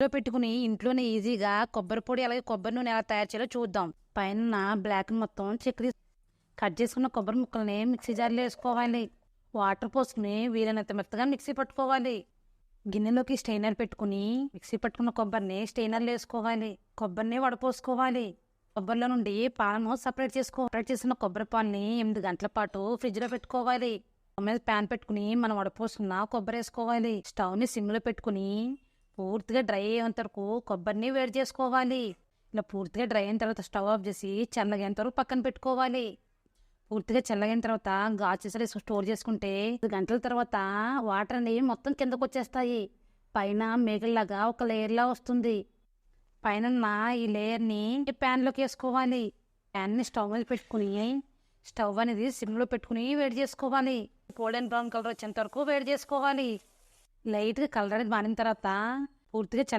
ఇంట్లో పెట్టుకుని ఇంట్లోనే ఈజీగా కొబ్బరి పొడి అలాగే కొబ్బరి నూనె ఎలా తయారు చేయాలో చూద్దాం. పైన బ్లాక్ మొత్తం చెక్కడి కట్ చేసుకున్న కొబ్బరి ముక్కల్ని మిక్సీ జార్లో వేసుకోవాలి. వాటర్ పోసుకుని వీలైనంత మెత్తగా మిక్సీ పట్టుకోవాలి. గిన్నెలోకి స్టెయినర్ పెట్టుకుని మిక్సీ పట్టుకున్న కొబ్బరిని స్టెయినర్లో వేసుకోవాలి. కొబ్బరిని వడపోసుకోవాలి. కొబ్బరిలో నుండి పాలను సపరేట్ చేసుకో సపరేట్ చేసిన కొబ్బరి పాలని ఎనిమిది గంటల పాటు ఫ్రిడ్జ్లో పెట్టుకోవాలి. మీద ప్యాన్ పెట్టుకుని మనం వడపోసుకున్న కొబ్బరి వేసుకోవాలి. స్టవ్ని సిమ్లో పెట్టుకుని పూర్తిగా డ్రై అయ్యేంత వరకు కొబ్బరిని వేడి చేసుకోవాలి. ఇలా పూర్తిగా డ్రై అయిన తర్వాత స్టవ్ ఆఫ్ చేసి చల్లగేంత వరకు పక్కన పెట్టుకోవాలి. పూర్తిగా చల్లగైన తర్వాత గాజు స్టోర్ చేసుకుంటే గంటల తర్వాత వాటర్ అనేవి మొత్తం కిందకు వచ్చేస్తాయి. పైన మేఘల్లాగా ఒక లేయర్లా వస్తుంది. పైన ఈ లేయర్ని ప్యాన్లోకి వేసుకోవాలి. ప్యాన్ని స్టవ్ మీద పెట్టుకుని స్టవ్ అనేది సిమ్లో పెట్టుకుని వేడి చేసుకోవాలి. గోల్డెన్ బ్రౌన్ కలర్ వచ్చేంత వరకు వేడి చేసుకోవాలి. లైట్గా కలర్ అనేది మారిన తర్వాత పూర్తిగా చల్ల